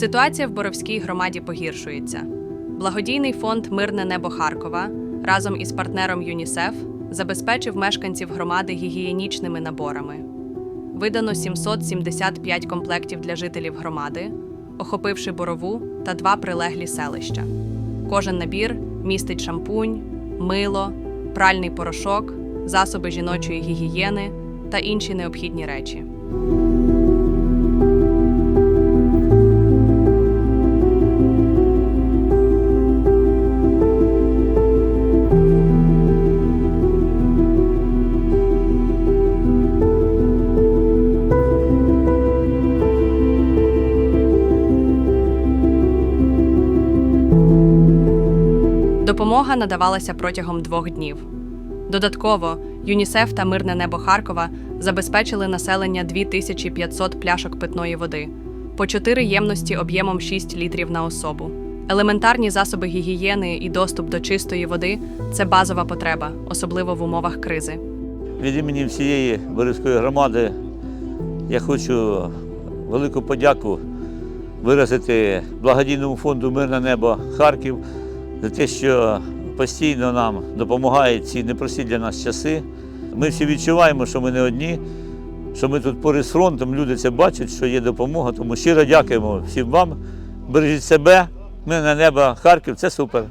Ситуація в Боровській громаді погіршується. Благодійний фонд Мирне небо Харкова разом із партнером ЮНІСЕФ забезпечив мешканців громади гігієнічними наборами. Видано 775 комплектів для жителів громади, охопивши борову та два прилеглі селища. Кожен набір містить шампунь, мило, пральний порошок, засоби жіночої гігієни та інші необхідні речі. Допомога надавалася протягом двох днів. Додатково, ЮНІСЕФ та Мирне небо Харкова забезпечили населення 2500 пляшок питної води, по 4 ємності об'ємом 6 літрів на особу. Елементарні засоби гігієни і доступ до чистої води це базова потреба, особливо в умовах кризи. Від імені всієї Борівської громади я хочу велику подяку виразити благодійному фонду Мирне небо Харків за те, що постійно нам допомагають ці непрості для нас часи. Ми всі відчуваємо, що ми не одні, що ми тут поряд з фронтом, люди це бачать, що є допомога. Тому щиро дякуємо всім вам. Бережіть себе, ми на небо, Харків це супер.